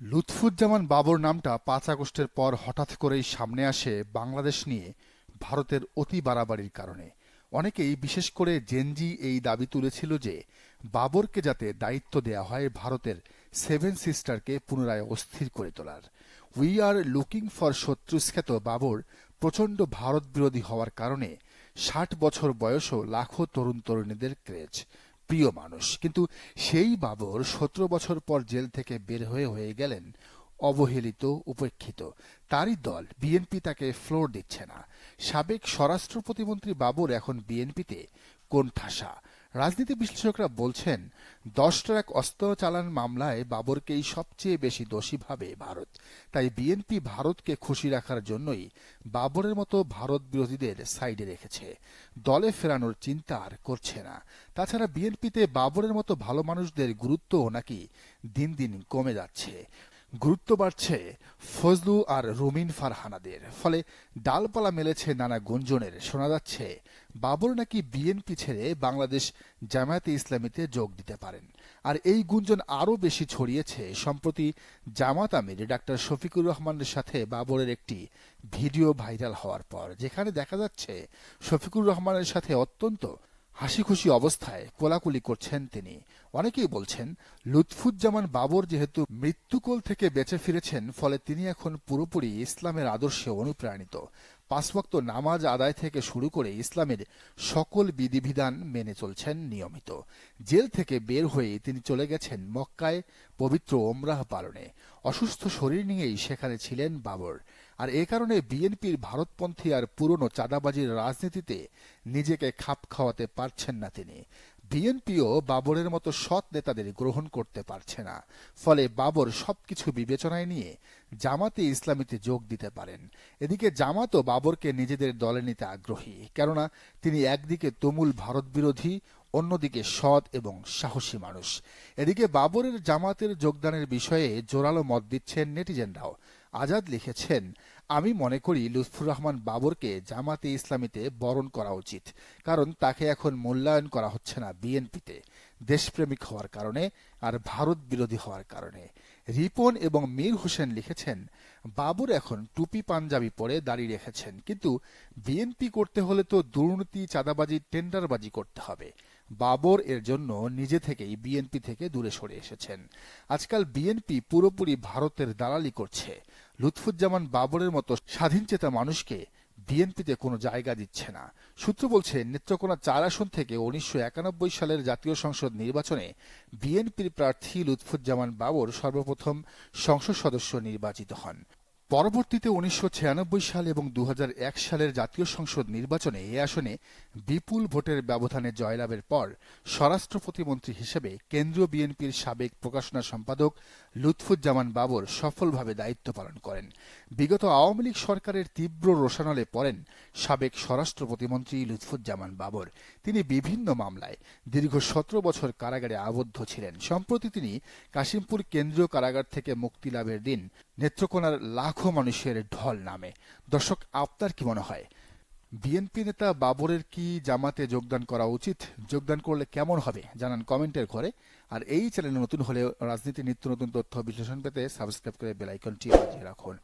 লুৎফুজ্জামান বাবর নামটা পাঁচ আগস্টের পর হঠাৎ করেই সামনে আসে বাংলাদেশ নিয়ে, ভারতের অতি বাড়াবাড়ির কারণে। অনেকেই বিশেষ করে জেনজি এই দাবি তুলেছিল যে, বাবরকে যাতে দায়িত্ব দেয়া হয় ভারতের সেভেন সিস্টারকে পুনরায় অস্থির করে তোলার। উই আর লুকিং ফর শত্রুস্খ্যাত বাবর প্রচণ্ড ভারত বিরোধী হওয়ার কারণে ষাট বছর বয়সও লাখো তরুণ তরুণীদের ক্রেজ। প্রিয় মানুষ, কিন্তু সেই বাবর সতেরো বছর পর জেল থেকে বের হয়ে হয়ে গেলেন অবহেলিত, উপেক্ষিত। তারই দল বিএনপি তাকে ফ্লোর দিচ্ছে না। সাবেক স্বরাষ্ট্র প্রতিমন্ত্রী বাবর এখন বিএনপিতে কোন ঠাসা রাজনীতি বিশ্লেষকরা বলছেন, দশ ট্রাক অস্ত্র চালান মামলায় বাবরকেই সবচেয়ে বেশি দোষী ভাবে ভারত। তাই বিএনপি ভারতকে খুশি রাখার জন্যই বাবরের মতো ভারত বিরোধীদের সাইডে রেখেছে। দলে ফেরানোর চিন্তা আর করছে না। তাছাড়া বিএনপিতে বাবরের মতো ভালো মানুষদের গুরুত্বও নাকি দিন দিন কমে যাচ্ছে। গুরুত্ব বাড়ছে ফজলু আর রুমিন ফারহানাদের। ফলে ডালপালা মেলেছে নানা গুঞ্জনের। শোনা যাচ্ছে, বাবর নাকি বিএনপি ছেড়ে বাংলাদেশ জামায়াতে ইসলামীতে যোগ দিতে পারেন। আর এই গুঞ্জন আরও বেশি ছড়িয়েছে সম্প্রতি জামাত আমির ডাক্তার শফিকুর রহমানের সাথে বাবরের একটি ভিডিও ভাইরাল হওয়ার পর। যেখানে দেখা যাচ্ছে, শফিকুর রহমানের সাথে অত্যন্ত হাসি খুশি অবস্থায় কোলাকুলি করছেন তিনি। অনেকেই বলছেন, লুৎফুজ্জামান বাবর যেহেতু মৃত্যুকোল থেকে বেঁচে ফিরেছেন, ফলে তিনি এখন পুরোপুরি ইসলামের আদর্শে অনুপ্রাণিত। পাঁচ নামাজ আদায় থেকে শুরু করে ইসলামের সকল বিধিবিধান মেনে চলছেন নিয়মিত। জেল থেকে বের হয়ে তিনি চলে গেছেন মক্কায় পবিত্র ওমরাহ পালনে। অসুস্থ শরীর নিয়েই সেখানে ছিলেন বাবর। আর এ কারণে বিএনপির ভারতপন্থী আর পুরনো চাঁদাবাজির রাজনীতিতে নিজেকে খাপ খাওয়াতে পারছেন না তিনি। বিএনপিও বাবরের মতো সৎ নেতাদের গ্রহণ করতে পারছে না। ফলে বাবর সবকিছু বিবেচনায় নিয়ে জামাতে ইসলামীতে যোগ দিতে পারেন। এদিকে জামাতও বাবরকে নিজেদের দলে নিতে আগ্রহী, কেননা তিনি একদিকে তুমুল ভারত বিরোধী, অন্যদিকে সৎ এবং সাহসী মানুষ। এদিকে বাবরের জামাতের যোগদানের বিষয়ে জোরালো মত দিচ্ছেন নেটিজেনরাও। আজাদ লিখেছেন, আমি মনে করি লুৎফুর রহমান বাবরকে জামাতে ইসলামীতে বরণ করা উচিত, কারণ তাকে এখন মূল্যায়ন করা হচ্ছে না বিএনপিতে। দেশপ্রেমিক হওয়ার কারণে আর ভারত বিরোধী হওয়ার কারণে। রিপন এবং মীর হোসেন লিখেছেন, বাবর এখন টুপি পাঞ্জাবি পরে দাঁড়িয়ে রেখেছেন, কিন্তু বিএনপি করতে হলে তো দুর্নীতি, চাঁদাবাজি, টেন্ডারবাজি করতে হবে। বাবর এর জন্য নিজে থেকেই বিএনপি থেকে দূরে সরে এসেছেন। আজকাল বিএনপি পুরোপুরি ভারতের দালালি করছে। লুৎফুজ্জামান বাবরের মতো স্বাধীনচেতা মানুষকে বিএনপিতে কোনো জায়গা দিচ্ছে না। সূত্র বলছে, নেত্রকোনা চার আসন থেকে উনিশশো একানব্বই সালের জাতীয় সংসদ নির্বাচনে বিএনপির প্রার্থী লুৎফুজ্জামান বাবর সর্বপ্রথম সংসদ সদস্য নির্বাচিত হন। পরবর্তীতে উনিশশো ছিয়ানব্বই সাল এবং দু হাজার এক সালের জাতীয় সংসদ নির্বাচনে এ আসনে বিপুল ভোটের ব্যবধানে জয়লাভের পর স্বরাষ্ট্র প্রতিমন্ত্রী হিসেবে কেন্দ্রীয় বিএনপির সাবেক প্রকাশনা সম্পাদক লুৎফুজ্জামান বাবর সফলভাবে দায়িত্ব পালন করেন। বিগত আওয়ামী লীগ সরকারের তীব্র রোষানলে পড়েন সাবেক স্বরাষ্ট্র প্রতিমন্ত্রী লুৎফুজ্জামান বাবর। তিনি বিভিন্ন মামলায় দীর্ঘ সতেরো বছর কারাগারে আবদ্ধ ছিলেন। সম্প্রতি তিনি কাশিমপুর কেন্দ্রীয় কারাগার থেকে মুক্তি লাভের দিন নেত্রকোনার লাখো মানুষের ঢল নামে। দর্শক, আপনার কি মনে হয়? বিএনপি নেতা বাবরের কি জামাতে যোগদান করা উচিত? যোগদান করলে কেমন হবে? জানান কমেন্টের ঘরে। আর এই চ্যানেলে নতুন হলে রাজনীতি নিত্য নতুন তথ্য বিশ্লেষণ পেতে সাবস্ক্রাইব করে বেলাইকনটি বাজিয়ে রাখুন।